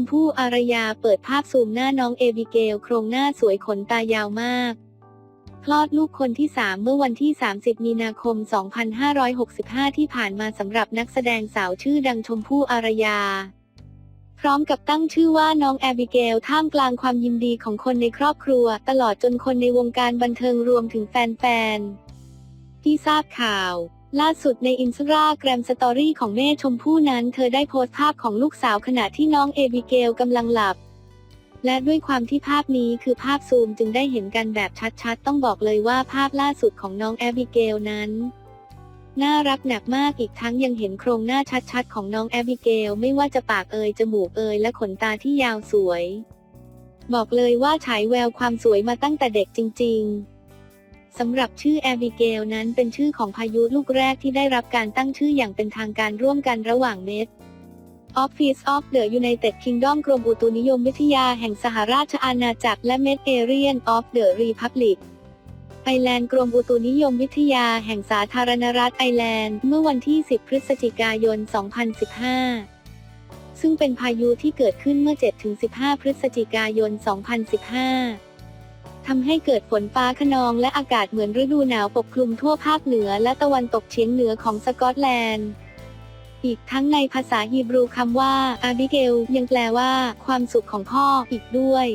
มพู่อารยาเปิดภาพซูมหน้าน้องเอบิเกล โครงหน้าสวยขนตายาวมาก คลอดลูกคนที่ 3 เมื่อวันที่ 30 มีนาคม 2565 ที่ผ่านมาสำหรับนักแสดงสาวชื่อดังชมพู่อารยา พร้อมกับตั้งชื่อว่าน้องแอบิเกล ท่ามกลางความยินดีของคนในครอบครัว ตลอดจนคนในวงการบันเทิงรวมถึงแฟนๆที่ทราบข่าว ล่าสุดในอินสตาแกรมสตอรี่ของแม่ชมพู่นั้น เธอได้โพสต์ภาพของลูกสาวขณะที่น้องเอบิเกลกำลังหลับ และด้วยความที่ภาพนี้คือภาพซูมจึงได้เห็นกันแบบชัดๆ ต้องบอกเลยว่าภาพล่าสุดของน้องแอบิเกลนั้น น่ารักหนักมากอีกทั้งยังเห็นโครงหน้าชัดๆ ของน้องแอบิเกลไม่ว่าจะปากเอยจมูกเอยและขนตาที่ยาวสวย บอกเลยว่าฉายแววความสวยมาตั้งแต่เด็กจริง ๆ สำหรับชื่อแอบิเกลนั้นเป็นชื่อของพายุลูกแรกที่ได้รับการตั้งชื่ออย่างเป็นทางการร่วมกันระหว่างเน็ต Office of the United Kingdom กรมอุตุนิยมวิทยาแห่งสหราชอาณาจักรและ Met Area of the Republic ไอแลนด์กรมอุตุนิยมวิทยาแห่งสาธารณรัฐไอแลนด์ เมื่อวันที่ 10 พฤศจิกายน 2015 ซึ่งเป็นพายุที่เกิดขึ้นเมื่อ 7-15 พฤศจิกายน 2015 ทำให้เกิดฝนฟ้าขนองและอากาศเหมือนฤดูหนาวปกคลุมทั่วภาคเหนือและตะวันตกเฉียงเหนือของสกอตแลนด์อีกทั้งในภาษาฮีบรูคำว่าอาบิเกลยังแปลว่า ความสุขของพ่ออีกด้วย